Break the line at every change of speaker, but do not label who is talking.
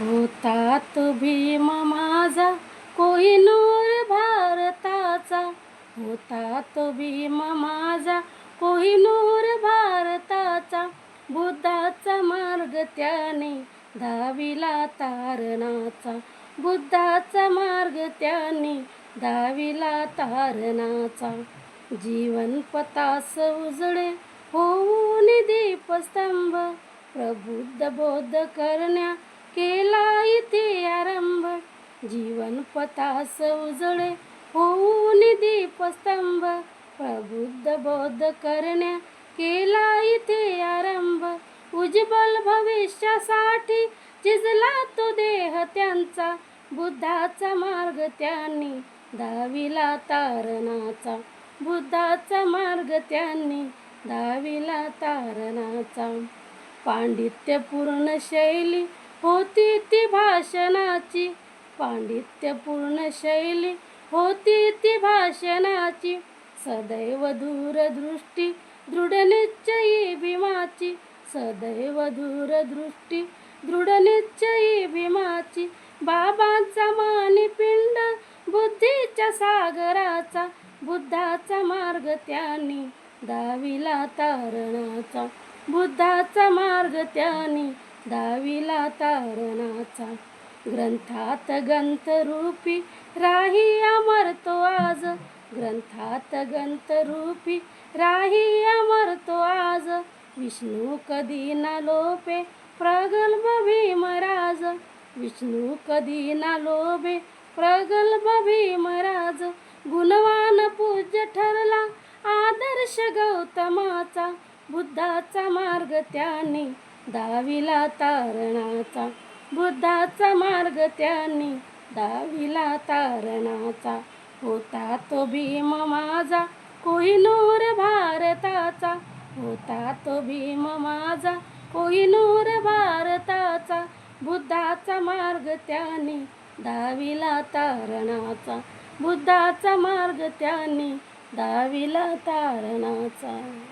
होतात भीम माझा कोहिनूर भारताचा. होतात भीम माझा कोहिनूर भारताचा. बुद्धाचा मार्ग त्याने धाविला तारणाचा. बुद्धाचा मार्ग त्याने धाविला तारणाचा. जीवन पतास उजळे होऊन दीपस्तंभ प्रबुद्ध बोध करण्या केला इथे आरंभ. जीवन पतास उजळे होऊन दीपस्तंभ. प्रबुद्ध बोध करण्या केला इथे आरंभ. उज्ज्वल भविष्यासाठी झिजला तो देह त्यांचा. बुद्धाचा मार्ग त्यांनी दाविला तारणाचा. बुद्धाचा मार्ग त्यांनी दाविला तारणाचा. पांडित्यपूर्ण शैली होती ती भाषणाची. पांडित्यपूर्ण शैली होती ती भाषणाची. सदैव दूरदृष्टी दृढनिश्चयी भीमाची. सदैव दूरदृष्टी दृढनिश्चयी भीमाची. बाबांचा मानिपिंड बुद्धीच्या सागराचा. बुद्धाचा मार्ग त्यांनी दाविला तारणाचा. बुद्धाचा मार्ग त्यांनी दाविला तारणाचा. ग्रंथात ग्रंथरूपी राही अमरतो आज. ग्रंथात ग्रंथरूपी राही अमरतो आज. विष्णू कधी ना लोपे प्रगल्भ भीमराज विष्णू कधी ना लोभे प्रगल्भ भीमराज गुणवान पूज्य ठरला आदर्श गौतमाचा. बुद्धाचा मार्ग त्याने दाविला तारणाचा बुद्धाचा मार्ग त्यांनी. दाविला तारणाचा होता तो भीम माझा कोहिनूर भारताचा. होता तो भीम माझा कोहिनूर भारताचा बुद्धाचा मार्ग त्याने. दाविला तारणाचा बुद्धाचा मार्ग त्याने. दाविला तारणाचा.